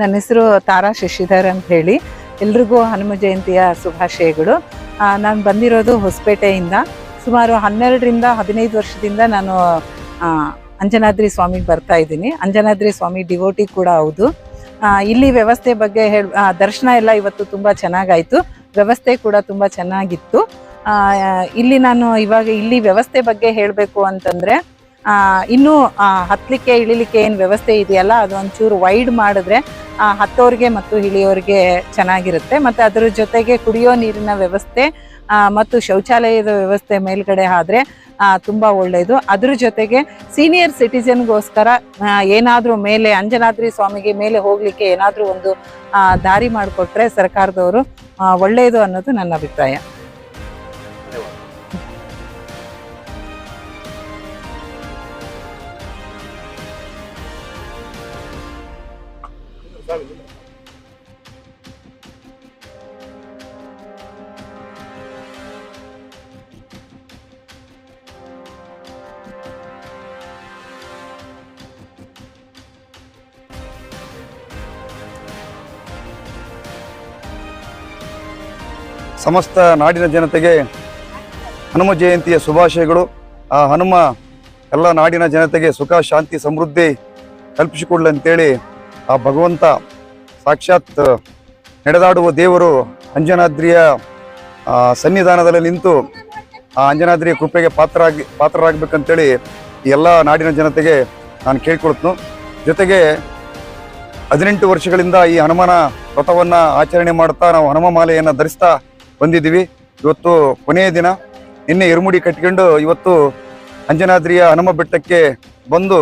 ನನ್ನ ಹೆಸರು ತಾರಾ ಶಶಿಧರ್ ಅಂತ ಹೇಳಿ. ಎಲ್ರಿಗೂ ಹನುಮ ಜಯಂತಿಯ ಶುಭಾಶಯಗಳು ನಾನು ಬಂದಿರೋದು ಹೊಸಪೇಟೆಯಿಂದ. ಸುಮಾರು ಹನ್ನೆರಡರಿಂದ ಹದಿನೈದು ವರ್ಷದಿಂದ ನಾನು ಅಂಜನಾದ್ರಿ ಸ್ವಾಮಿಗೆ ಬರ್ತಾ ಇದ್ದೀನಿ. ಅಂಜನಾದ್ರಿ ಸ್ವಾಮಿ ಡಿವೋಟಿ ಕೂಡ ಹೌದು. ಇಲ್ಲಿ ವ್ಯವಸ್ಥೆ ಬಗ್ಗೆ ಹೇಳ್ ದರ್ಶನ ಎಲ್ಲ ಇವತ್ತು ತುಂಬ ಚೆನ್ನಾಗಾಯಿತು. ವ್ಯವಸ್ಥೆ ಕೂಡ ತುಂಬ ಚೆನ್ನಾಗಿತ್ತು. ಇಲ್ಲಿ ನಾನು ಇವಾಗ ಇಲ್ಲಿ ವ್ಯವಸ್ಥೆ ಬಗ್ಗೆ ಹೇಳಬೇಕು ಅಂತಂದರೆ ಇನ್ನೂ ಹತ್ತಲಿಕ್ಕೆ ಇಳಿಲಿಕ್ಕೆ ಏನು ವ್ಯವಸ್ಥೆ ಇದೆಯಲ್ಲ ಅದು ಒಂಚೂರು ವೈಡ್ ಮಾಡಿದ್ರೆ ಹತ್ತೋರಿಗೆ ಮತ್ತು ಇಳಿಯೋರಿಗೆ ಚೆನ್ನಾಗಿರುತ್ತೆ. ಮತ್ತು ಅದರ ಜೊತೆಗೆ ಕುಡಿಯೋ ನೀರಿನ ವ್ಯವಸ್ಥೆ ಮತ್ತು ಶೌಚಾಲಯದ ವ್ಯವಸ್ಥೆ ಮೇಲ್ಗಡೆ ಆದರೆ ತುಂಬ ಒಳ್ಳೆಯದು ಅದ್ರ ಜೊತೆಗೆ ಸೀನಿಯರ್ ಸಿಟಿಸನ್ಗೋಸ್ಕರ ಏನಾದರೂ ಮೇಲೆ, ಅಂಜನಾದ್ರಿ ಸ್ವಾಮಿಗೆ ಮೇಲೆ ಹೋಗಲಿಕ್ಕೆ ಏನಾದರೂ ಒಂದು ದಾರಿ ಮಾಡಿಕೊಟ್ರೆ ಸರ್ಕಾರದವರು ಒಳ್ಳೆಯದು ಅನ್ನೋದು ನನ್ನ ಅಭಿಪ್ರಾಯ. ಸಮಸ್ತ ನಾಡಿನ ಜನತೆಗೆ ಹನುಮ ಜಯಂತಿಯ ಶುಭಾಶಯಗಳು. ಆ ಹನುಮ ಎಲ್ಲ ನಾಡಿನ ಜನತೆಗೆ ಸುಖ, ಶಾಂತಿ, ಸಮೃದ್ಧಿ ಕಲ್ಪಿಸಿಕೊಡ್ಲಿ ಅಂತೇಳಿ ಆ ಭಗವಂತ ಸಾಕ್ಷಾತ್ ನಡೆದಾಡುವ ದೇವರು ಅಂಜನಾದ್ರಿಯ ಸನ್ನಿಧಾನದಲ್ಲಿ ನಿಂತು ಆ ಅಂಜನಾದ್ರಿಯ ಕೃಪೆಗೆ ಪಾತ್ರರಾಗಿ, ಪಾತ್ರರಾಗಬೇಕಂತೇಳಿ ಎಲ್ಲ ನಾಡಿನ ಜನತೆಗೆ ನಾನು ಕೇಳ್ಕೊಳ್ತನು. ಜೊತೆಗೆ ಹದಿನೆಂಟು ವರ್ಷಗಳಿಂದ ಈ ಹನುಮನ ವ್ರತವನ್ನು ಆಚರಣೆ ಮಾಡ್ತಾ ನಾವು ಹನುಮ ಮಾಲೆಯನ್ನು ಧರಿಸ್ತಾ ಬಂದಿದ್ದೀವಿ. ಇವತ್ತು ಕೊನೆಯ ದಿನ. ನಿನ್ನೆ ಇರುಮುಡಿ ಕಟ್ಕೊಂಡು ಇವತ್ತು ಅಂಜನಾದ್ರಿಯ ಹನುಮ ಬೆಟ್ಟಕ್ಕೆ ಬಂದು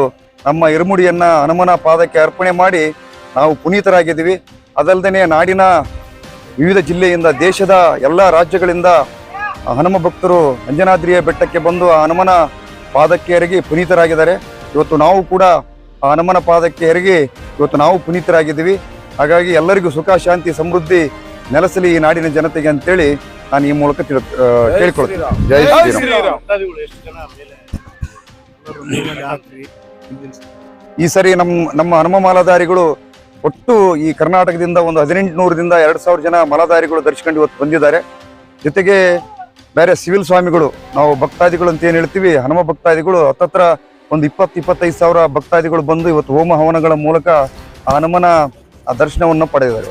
ನಮ್ಮ ಇರುಮುಡಿಯನ್ನ ಹನುಮನ ಪಾದಕ್ಕೆ ಅರ್ಪಣೆ ಮಾಡಿ ನಾವು ಪುನೀತರಾಗಿದ್ದೀವಿ. ಅದಲ್ಲದೆ ನಾಡಿನ ವಿವಿಧ ಜಿಲ್ಲೆಯಿಂದ ದೇಶದ ಎಲ್ಲ ರಾಜ್ಯಗಳಿಂದ ಹನುಮ ಭಕ್ತರು ಅಂಜನಾದ್ರಿಯ ಬೆಟ್ಟಕ್ಕೆ ಬಂದು ಆ ಹನುಮನ ಪಾದಕ್ಕೆ ಎರಗಿ ಪುನೀತರಾಗಿದ್ದಾರೆ. ಇವತ್ತು ನಾವು ಕೂಡ ಆ ಹನುಮನ ಪಾದಕ್ಕೆ ಎರಗಿ ಇವತ್ತು ನಾವು ಪುನೀತರಾಗಿದ್ದೀವಿ. ಹಾಗಾಗಿ ಎಲ್ಲರಿಗೂ ಸುಖ, ಶಾಂತಿ, ಸಮೃದ್ಧಿ ನೆಲೆಸಲಿ ಈ ನಾಡಿನ ಜನತೆಗೆ ಅಂತೇಳಿ ನಾನು ಈ ಮೂಲಕ ತಿಳ್ ಕೇಳ್ಕೊಳ್ತೀನಿ. ಜೈ ಶ್ರೀರಾಮ್. ಈ ಸರಿ ನಮ್ಮ ನಮ್ಮ ಹನುಮ ಮಾಲಾಧಾರಿಗಳು ಒಟ್ಟು ಈ ಕರ್ನಾಟಕದಿಂದ ಒಂದು ಹದಿನೆಂಟು ನೂರದಿಂದ ಎರಡು ಸಾವಿರ ಜನ ಮಾಲಾಧಾರಿಗಳು ದರ್ಶಕಂಡು ಇವತ್ತು ಬಂದಿದ್ದಾರೆ. ಜೊತೆಗೆ ಬೇರೆ ಸಿವಿಲ್ ಸ್ವಾಮಿಗಳು ನಾವು ಭಕ್ತಾದಿಗಳು ಅಂತ ಏನು ಹೇಳ್ತೀವಿ ಹನುಮ ಭಕ್ತಾದಿಗಳು ಹತ್ತತ್ರ ಒಂದು ಇಪ್ಪತ್ತು ಇಪ್ಪತ್ತೈದು ಸಾವಿರ ಭಕ್ತಾದಿಗಳು ಬಂದು ಇವತ್ತು ಹೋಮ ಹವನಗಳ ಮೂಲಕ ಆ ಹನುಮನ ಆ ದರ್ಶನವನ್ನು ಪಡೆದಿದ್ದಾರೆ.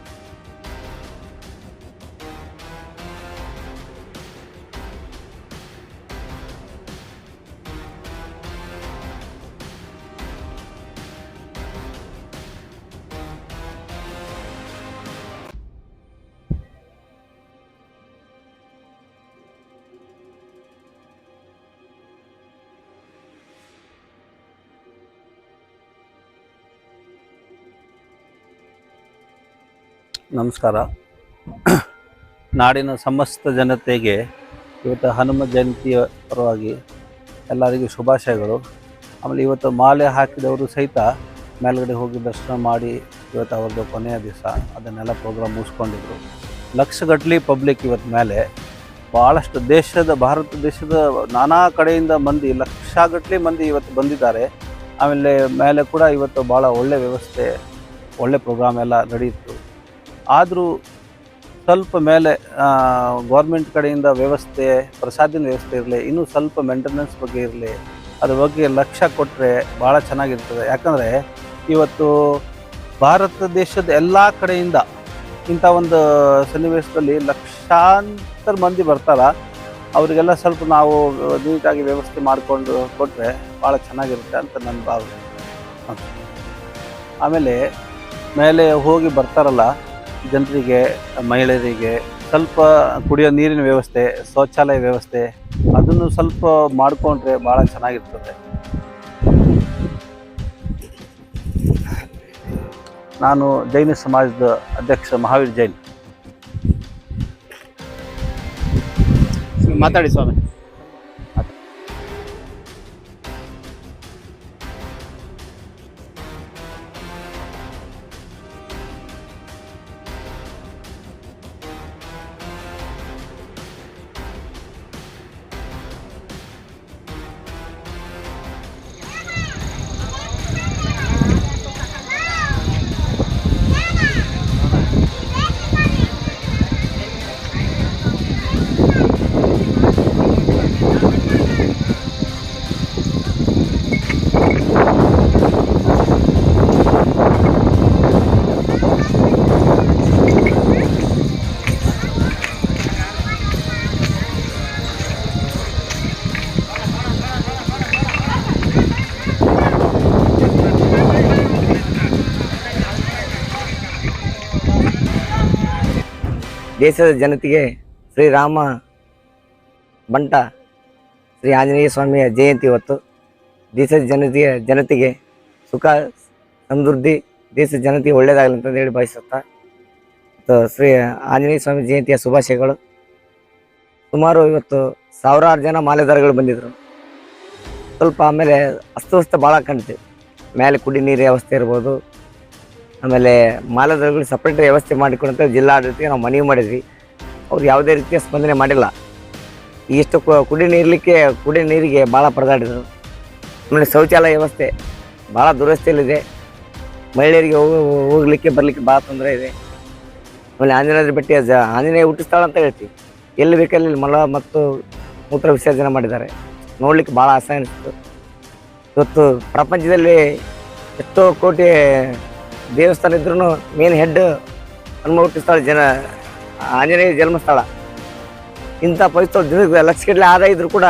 ನಮಸ್ಕಾರ. ನಾಡಿನ ಸಮಸ್ತ ಜನತೆಗೆ ಇವತ್ತು ಹನುಮ ಜಯಂತಿಯ ಪರವಾಗಿ ಎಲ್ಲರಿಗೂ ಶುಭಾಶಯಗಳು. ಆಮೇಲೆ ಇವತ್ತು ಮಾಲೆ ಹಾಕಿದವರು ಸಹಿತ ಮೇಲ್ಗಡೆ ಹೋಗಿ ದರ್ಶನ ಮಾಡಿ ಇವತ್ತು ಅವ್ರದ್ದು ಕೊನೆಯ ದಿವಸ. ಅದನ್ನೆಲ್ಲ ಪ್ರೋಗ್ರಾಮ್ ಮುಗಿಸ್ಕೊಂಡಿದ್ರು. ಲಕ್ಷಗಟ್ಟಲೆ ಪಬ್ಲಿಕ್ ಇವತ್ತು ಮೇಲೆ. ಭಾಳಷ್ಟು ದೇಶದ, ಭಾರತ ದೇಶದ ನಾನಾ ಕಡೆಯಿಂದ ಮಂದಿ, ಲಕ್ಷಗಟ್ಟಲೆ ಮಂದಿ ಇವತ್ತು ಬಂದಿದ್ದಾರೆ. ಆಮೇಲೆ ಮೇಲೆ ಕೂಡ ಇವತ್ತು ಭಾಳ ಒಳ್ಳೆಯ ವ್ಯವಸ್ಥೆ, ಒಳ್ಳೆ ಪ್ರೋಗ್ರಾಮ್ ಎಲ್ಲ ನಡೆಯಿತು ಆದರೂ ಸ್ವಲ್ಪ ಮೇಲೆ ಗೌರ್ಮೆಂಟ್ ಕಡೆಯಿಂದ ವ್ಯವಸ್ಥೆ ಪ್ರಸಾದಿನ ವ್ಯವಸ್ಥೆ ಇರಲಿ, ಇನ್ನೂ ಸ್ವಲ್ಪ ಮೇಂಟೆನೆನ್ಸ್ ಬಗ್ಗೆ ಇರಲಿ, ಅದ್ರ ಬಗ್ಗೆ ಲಕ್ಷ್ಯ ಕೊಟ್ಟರೆ ಭಾಳ ಚೆನ್ನಾಗಿರ್ತದೆ. ಯಾಕಂದರೆ ಇವತ್ತು ಭಾರತ ದೇಶದ ಎಲ್ಲ ಕಡೆಯಿಂದ ಇಂಥ ಒಂದು ಸನ್ನಿವೇಶದಲ್ಲಿ ಲಕ್ಷಾಂತರ ಮಂದಿ ಬರ್ತಾರ. ಅವರಿಗೆಲ್ಲ ಸ್ವಲ್ಪ ನಾವು ನೀಟಾಗಿ ವ್ಯವಸ್ಥೆ ಮಾಡಿಕೊಂಡು ಕೊಟ್ಟರೆ ಭಾಳ ಚೆನ್ನಾಗಿರುತ್ತೆ ಅಂತ ನನ್ನ ಭಾವನೆ. ಆಮೇಲೆ, ಮೇಲೆ ಹೋಗಿ ಬರ್ತಾರಲ್ಲ ಜನರಿಗೆ, ಮಹಿಳೆಯರಿಗೆ ಸ್ವಲ್ಪ ಕುಡಿಯೋ ನೀರಿನ ವ್ಯವಸ್ಥೆ, ಶೌಚಾಲಯ ವ್ಯವಸ್ಥೆ ಅದನ್ನು ಸ್ವಲ್ಪ ಮಾಡಿಕೊಂಡ್ರೆ ಭಾಳ ಚೆನ್ನಾಗಿರ್ತದೆ. ನಾನು ಜೈನ ಸಮಾಜದ ಅಧ್ಯಕ್ಷ ಮಹಾವೀರ್ ಜೈನ್. ಮಾತಾಡಿ ಸ್ವಾಮಿ. ದೇಶದ ಜನತೆಗೆ ಶ್ರೀರಾಮ ಬಂಟ ಶ್ರೀ ಆಂಜನೇಯ ಸ್ವಾಮಿಯ ಜಯಂತಿ ಇವತ್ತು ದೇಶದ ಜನತೆಯ ಜನತೆಗೆ ಸುಖ, ಸಮೃದ್ಧಿ, ದೇಶದ ಜನತೆಗೆ ಒಳ್ಳೆಯದಾಗಲಿ ಅಂತಂದು ಹೇಳಿ ಬಯಸುತ್ತಾ ಶ್ರೀ ಆಂಜನೇಯ ಸ್ವಾಮಿ ಜಯಂತಿಯ ಶುಭಾಶಯಗಳು. ಸುಮಾರು ಇವತ್ತು ಸಾವಿರಾರು ಜನ ಮಾಲೆದಾರಗಳು ಬಂದಿದ್ದರು ಸ್ವಲ್ಪ ಆಮೇಲೆ ಅಸ್ತವ್ಯಸ್ತ ಭಾಳ ಕಾಣ್ತೀವಿ ಮೇಲೆ ಕುಡಿ ನೀರಿನ ವ್ಯವಸ್ಥೆ ಇರ್ಬೋದು ಆಮೇಲೆ ಮಾಲದಾರಗಳು ಸಪ್ರೇಟ್ ವ್ಯವಸ್ಥೆ ಮಾಡಿಕೊಡಂತ ಜಿಲ್ಲಾಡಳಿತಕ್ಕೆ ನಾವು ಮನವಿ ಮಾಡಿದ್ವಿ. ಅವ್ರು ಯಾವುದೇ ರೀತಿಯ ಸ್ಪಂದನೆ ಮಾಡಿಲ್ಲ. ಇಷ್ಟು ಕುಡಿ ನೀರಲಿಕ್ಕೆ, ಕುಡಿ ನೀರಿಗೆ ಭಾಳ ಪರದಾಡಿದರು. ಆಮೇಲೆ ಶೌಚಾಲಯ ವ್ಯವಸ್ಥೆ ಭಾಳ ದುರಸ್ತಿಯಲ್ಲಿದೆ ಮಹಿಳೆಯರಿಗೆ ಹೋಗಲಿಕ್ಕೆ, ಬರಲಿಕ್ಕೆ ಭಾಳ ತೊಂದರೆ ಇದೆ. ಆಮೇಲೆ ಆಂಜನೇಯ ಬೆಟ್ಟ ಆಂಜನೇಯ ಹುಟ್ಟಿಸ್ತಾಳ ಅಂತ ಹೇಳ್ತೀವಿ. ಎಲ್ಲಿ ಬೇಕಲ್ಲಿ ಮಲ ಮತ್ತು ಮೂತ್ರ ವಿಸರ್ಜನೆ ಮಾಡಿದ್ದಾರೆ. ನೋಡಲಿಕ್ಕೆ ಭಾಳ ಆಸೆ ಅನಿಸ್ತು. ಇವತ್ತು ಪ್ರಪಂಚದಲ್ಲಿ ಎಷ್ಟೋ ಕೋಟಿ ದೇವಸ್ಥಾನ ಇದ್ರೂ ಮೇನ್ ಹೆಡ್ ಹನುಮ ಸ್ಥಳ ಜನ, ಆಂಜನೇಯ ಜನ್ಮಸ್ಥಳ. ಇಂಥ ಪವಿತ್ರ ದಿನಕ್ಕೆ ಲಕ್ಷಗಟ್ಟಲೆ ಆದಾಯ ಇದ್ರು ಕೂಡ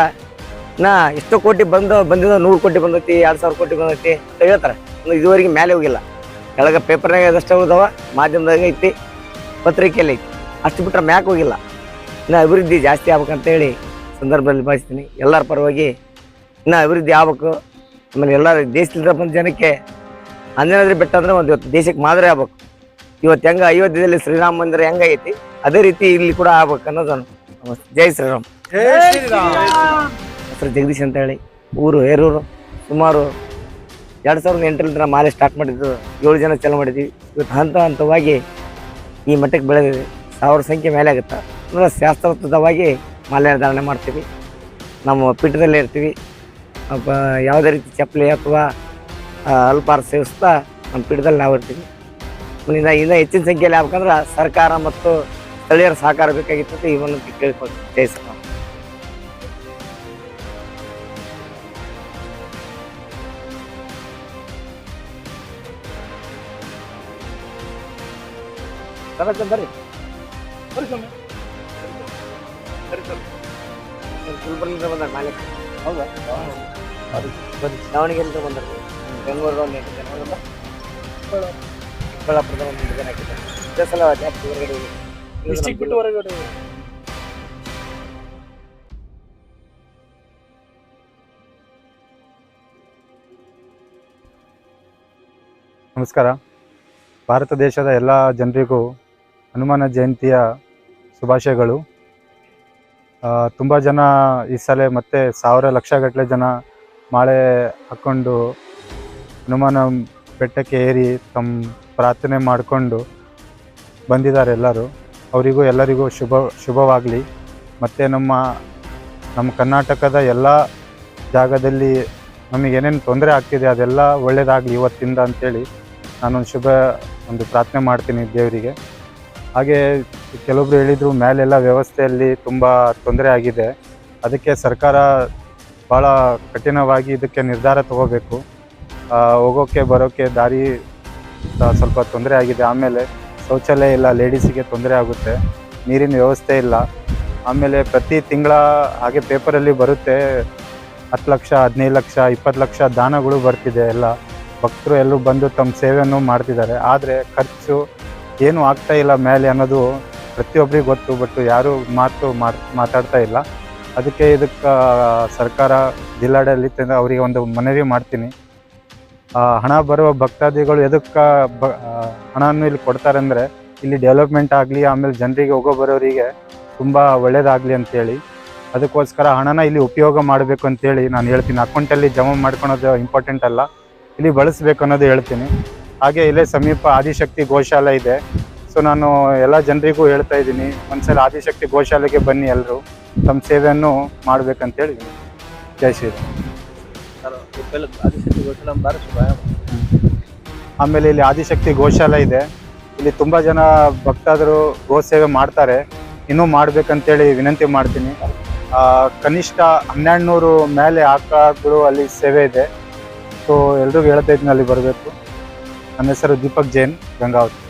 ನಾ ಎಷ್ಟೋ ಕೋಟಿ ಬಂದು, ಬಂದಿದ್ದು ನೂರು ಕೋಟಿ ಬಂದೈತಿ, ಎರಡು ಸಾವಿರ ಕೋಟಿ ಬಂದೈತಿ ಅಂತ ಹೇಳ್ತಾರೆ. ಇದುವರೆಗೆ ಮೇಲೆ ಹೋಗಿಲ್ಲ. ಕೆಳಗೆ ಪೇಪರ್ನಾಗ ಅದಷ್ಟು ಹೋದವ, ಮಾಧ್ಯಮದಾಗ ಐತಿ, ಪತ್ರಿಕೆಯಲ್ಲಿ ಐತಿ. ಅಷ್ಟು ಬಿಟ್ಟರೆ ಮ್ಯಾಕ್ ಹೋಗಿಲ್ಲ. ಇನ್ನು ಅಭಿವೃದ್ಧಿ ಜಾಸ್ತಿ ಆಗ್ಬೇಕಂತ ಹೇಳಿ ಸಂದರ್ಭದಲ್ಲಿ ಭಾವಿಸ್ತೀನಿ. ಎಲ್ಲರ ಪರವಾಗಿ ಇನ್ನು ಅಭಿವೃದ್ಧಿ ಆಗ್ಬೇಕು. ಆಮೇಲೆ ಎಲ್ಲರೂ ದೇಶದಿಂದ ಬಂದ ಜನಕ್ಕೆ ಅಂಜನಾದ್ರಿ ಬೆಟ್ಟ ಅಂದ್ರೆ ಒಂದು ಇವತ್ತು ದೇಶಕ್ಕೆ ಮಾದರಿ ಆಗ್ಬೇಕು. ಇವತ್ತು ಹೆಂಗ ಅಯೋಧ್ಯದಲ್ಲಿ ಶ್ರೀರಾಮ ಮಂದಿರ ಹೆಂಗೈತಿ ಅದೇ ರೀತಿ ಇಲ್ಲಿ ಕೂಡ ಆಗ್ಬೇಕು ಅನ್ನೋದು ನಮಸ್ತೆ. ಜೈ ಶ್ರೀರಾಮ್. ಹೆಸರು ಜಗದೀಶ್ ಅಂತ ಹೇಳಿ ಊರು ಹೇರೂರು ಸುಮಾರು ಎರಡು ಸಾವಿರದ ಎಂಟರಿಂದ ನಾವು ಮಾಲೆ ಸ್ಟಾರ್ಟ್ ಮಾಡಿದ್ದು ಏಳು ಜನ ಚಾಲು ಮಾಡಿದ್ವಿ. ಇವತ್ತು ಹಂತ ಹಂತವಾಗಿ ಈ ಮಟ್ಟಕ್ಕೆ ಬೆಳೆದಿದೆ. ಸಾವಿರ ಸಂಖ್ಯೆ ಮೇಲೆ ಆಗುತ್ತೆ. ಅಂದ್ರೆ ಶಾಸ್ತ್ರೋತ್ತವಾಗಿ ಮಾಲೆ ಧಾರಣೆ ಮಾಡ್ತೀವಿ. ನಮ್ಮ ಪೀಠದಲ್ಲೇ ಇರ್ತೀವಿ. ಅಪ್ಪ ಯಾವುದೇ ರೀತಿ ಚಪ್ಪಲಿ ಅಥವಾ ಆ, ಅಲ್ಪಾಹಾರ ಸೇವಿಸ್ತಾ ನಮ್ಮ ಪೀಠದಲ್ಲಿ ನಾವು ಇರ್ತೀವಿ. ಮುಂದಿನ ಇನ್ನೂ ಹೆಚ್ಚಿನ ಸಂಖ್ಯೆಯಲ್ಲಿ ಆಗ್ಬೇಕಂದ್ರೆ ಸರ್ಕಾರ ಮತ್ತು ಸ್ಥಳೀಯರ ಸಹಕಾರ ಬೇಕಾಗಿತ್ತು ಅಂತ ಈ ಒಂದು ಕೇಳ್ಕೊಳ್ತೀವಿ ಜೈ ಶ್ರೀರಾಮ್ ಬರ್ರಿ. ಬರ್ರಿ ಗುಲ್ಬರ್ಗಿಂದ ಬಂದಾರ ಮಾಲೀಕ. ಹೌದಾ? ದಾವಣಗೆರೆಯಿಂದ ಬಂದಾರ. ಬೆಂಗಳೂರು ಒಂದು ಎಂಟು ಜನ ಹೌದಲ್ಲ? ಚಿಕ್ಕಬಳ್ಳಾಪುರದ ಒಂದು ಎಂಟು ಜನ ಹಾಕಿದ್ದಾರೆ ಇದೇ ಸಲ ಜಾಸ್ತಿ ಹೊರಗಡೆ ಹೋಗಿ. ಬಿಟ್ಟು ಹೊರಗಡೆ ನಮಸ್ಕಾರ. ಭಾರತ ದೇಶದ ಎಲ್ಲ ಜನರಿಗೂ ಹನುಮಾನ ಜಯಂತಿಯ ಶುಭಾಶಯಗಳು. ತುಂಬ ಜನ ಈ ಸಲ ಮತ್ತೆ ಸಾವಿರ ಲಕ್ಷಗಟ್ಟಲೆ ಜನ ಮಾಳೆ ಹಾಕ್ಕೊಂಡು ಹನುಮಾನ ಬೆಟ್ಟಕ್ಕೆ ಏರಿ ತಮ್ಮ ಪ್ರಾರ್ಥನೆ ಮಾಡಿಕೊಂಡು ಬಂದಿದ್ದಾರೆ ಎಲ್ಲರೂ. ಅವರಿಗೂ ಎಲ್ಲರಿಗೂ ಶುಭ, ಶುಭವಾಗಲಿ. ಮತ್ತು ನಮ್ಮ ನಮ್ಮ ಕರ್ನಾಟಕದ ಎಲ್ಲ ಜಾಗದಲ್ಲಿ ನಮಗೆ ಏನೇನು ತೊಂದರೆ ಆಗ್ತಿದೆ ಅದೆಲ್ಲ ಒಳ್ಳೆಯದಾಗಲಿ ಇವತ್ತಿಂದ ಅಂತೇಳಿ ನಾನೊಂದು ಶುಭ, ಒಂದು ಪ್ರಾರ್ಥನೆ ಮಾಡ್ತೀನಿ ದೇವರಿಗೆ. ಹಾಗೆ ಕೆಲವೊಬ್ರು ಹೇಳಿದರು ಮೇಲೆಲ್ಲ ವ್ಯವಸ್ಥೆಯಲ್ಲಿ ತುಂಬ ತೊಂದರೆ ಆಗಿದೆ. ಅದಕ್ಕೆ ಸರ್ಕಾರ ಭಾಳ ಕಠಿಣವಾಗಿ ಇದಕ್ಕೆ ನಿರ್ಧಾರ ತಗೋಬೇಕು. ಹೋಗೋಕ್ಕೆ ಬರೋಕ್ಕೆ ದಾರಿ ಸ್ವಲ್ಪ ತೊಂದರೆ ಆಗಿದೆ. ಆಮೇಲೆ ಶೌಚಾಲಯ ಇಲ್ಲ, ಲೇಡೀಸಿಗೆ ತೊಂದರೆ ಆಗುತ್ತೆ. ನೀರಿನ ವ್ಯವಸ್ಥೆ ಇಲ್ಲ. ಆಮೇಲೆ ಪ್ರತಿ ತಿಂಗಳ ಹಾಗೆ ಪೇಪರಲ್ಲಿ ಬರುತ್ತೆ, ಹತ್ತು ಲಕ್ಷ, ಹದಿನೈದು ಲಕ್ಷ, ಇಪ್ಪತ್ತು ಲಕ್ಷ ದಾನಗಳು ಬರ್ತಿದೆ ಎಲ್ಲ. ಭಕ್ತರು ಎಲ್ಲರೂ ಬಂದು ತಮ್ಮ ಸೇವೆಯನ್ನು ಮಾಡ್ತಿದ್ದಾರೆ. ಆದರೆ ಖರ್ಚು ಏನೂ ಆಗ್ತಾ ಇಲ್ಲ ಮೇಲೆ ಅನ್ನೋದು ಪ್ರತಿಯೊಬ್ಬರಿಗೆ ಗೊತ್ತು, ಬಟ್ ಯಾರೂ ಮಾತು ಮಾತ್, ಮಾತಾಡ್ತಾ ಇಲ್ಲ. ಅದಕ್ಕೆ ಇದಕ್ಕೆ ಸರ್ಕಾರ, ಜಿಲ್ಲಾಡಳಿತದಿಂದ ಅವರಿಗೆ ಒಂದು ಮನವಿ ಮಾಡ್ತೀನಿ. ಹಣ ಬರುವ ಭಕ್ತಾದಿಗಳು ಎದಕ್ಕೆ ಹಣವನ್ನು ಇಲ್ಲಿ ಕೊಡ್ತಾರೆ ಅಂದರೆ ಇಲ್ಲಿ ಡೆವಲಪ್ಮೆಂಟ್ ಆಗಲಿ, ಆಮೇಲೆ ಜನರಿಗೆ ಹೋಗೋ ಬರೋರಿಗೆ ತುಂಬ ಒಳ್ಳೇದಾಗಲಿ ಅಂತೇಳಿ. ಅದಕ್ಕೋಸ್ಕರ ಹಣನ ಇಲ್ಲಿ ಉಪಯೋಗ ಮಾಡಬೇಕು ಅಂತೇಳಿ ನಾನು ಹೇಳ್ತೀನಿ. ಅಕೌಂಟಲ್ಲಿ ಜಮಾ ಮಾಡ್ಕೊಳೋದು ಇಂಪಾರ್ಟೆಂಟ್ ಅಲ್ಲ. ಇಲ್ಲಿ ಬಳಸಬೇಕು ಅನ್ನೋದು ಹೇಳ್ತೀನಿ. ಹಾಗೆ ಇಲ್ಲೇ ಸಮೀಪ ಆದಿಶಕ್ತಿ ಗೋಶಾಲೆ ಇದೆ. ಸೊ ನಾನು ಎಲ್ಲ ಜನರಿಗೂ ಹೇಳ್ತಾ ಇದ್ದೀನಿ. ಒಂದ್ಸಲ ಆದಿಶಕ್ತಿ ಗೋಶಾಲೆಗೆ ಬನ್ನಿ ಎಲ್ಲರೂ ತಮ್ಮ ಸೇವೆಯನ್ನು ಮಾಡಬೇಕಂತೇಳಿ. ಜಯ ಶ್ರೀರಾಮ್. ಆದಿಶಕ್ತಿ ಗೋಶಾಲ ಬಾರಿ ಆಮೇಲೆ ಇಲ್ಲಿ ಆದಿಶಕ್ತಿ ಗೋಶಾಲೆ ಇದೆ. ಇಲ್ಲಿ ತುಂಬ ಜನ ಭಕ್ತಾದರು ಗೋ ಸೇವೆ ಮಾಡ್ತಾರೆ. ಇನ್ನೂ ಮಾಡ್ಬೇಕಂತೇಳಿ ವಿನಂತಿ ಮಾಡ್ತೀನಿ. ಕನಿಷ್ಠ ಹನ್ನೆರಡು ನೂರು ಮೇಲೆ ಆಕಳು ಅಲ್ಲಿ ಸೇವೆ ಇದೆ. ಸೊ ಎಲ್ರಿಗೂ ಹೇಳ್ತಾ ಇದ್ದೀನಿ ಅಲ್ಲಿ ಬರಬೇಕು. ನನ್ನ ಹೆಸರು ದೀಪಕ್ ಜೈನ್, ಗಂಗಾವತಿ.